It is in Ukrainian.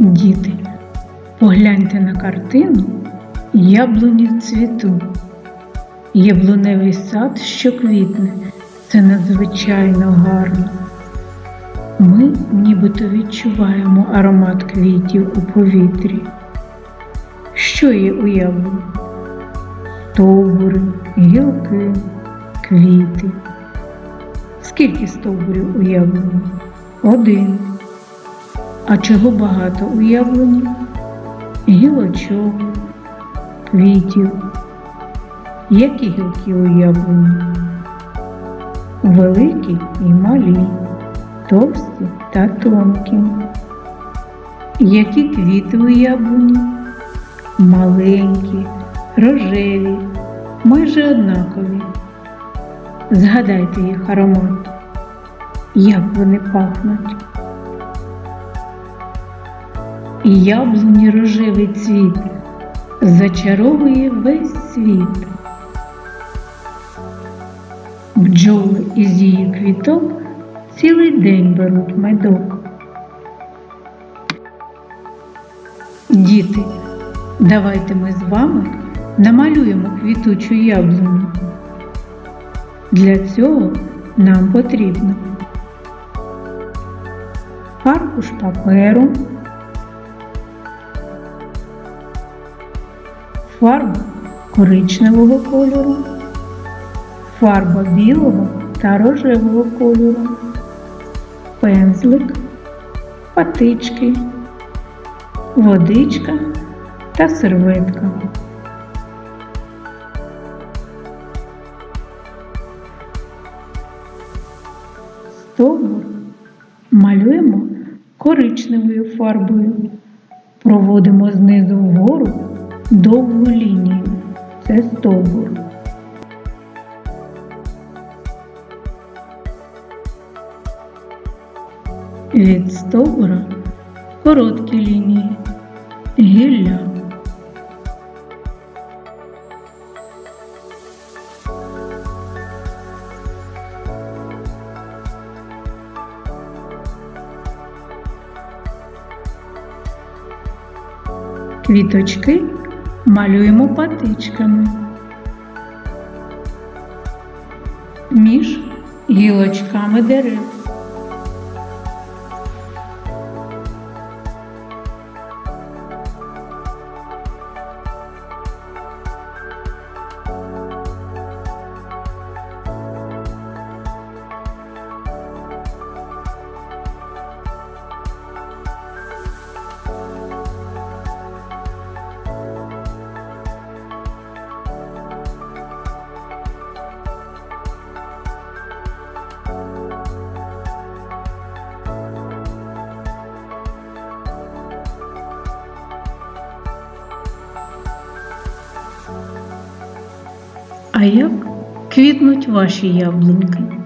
Діти, погляньте на картину Яблуні в цвіту. Яблуневий сад, що квітне, це надзвичайно гарно. Ми нібито відчуваємо аромат квітів у повітрі. Що є у яблуні? Стовбури, гілки, квіти. Скільки стовбурів у яблуні? Один. А чого багато у? Гілочок, квітів. Які гілки у? Великі і малі, товсті та тонкі. Які квіти у? Маленькі, рожеві, майже однакові. Згадайте їх аромат, як вони пахнуть. І яблуні рожевий цвіт зачаровує весь світ. Бджоли із її квіток цілий день беруть медок. Діти, давайте ми з вами намалюємо квітучу яблуню. Для цього нам потрібно аркуш паперу, фарба коричневого кольору, фарба білого та рожевого кольору, пензлик, патички, водичка та серветка. Стовбур малюємо коричневою фарбою. Проводимо знизу вгору довгу лінію. Це стовбур. Від стовбура короткі лінії, гілля. Квіточки малюємо патичками. Між гілочками дерев. А як квітнуть ваші яблуньки?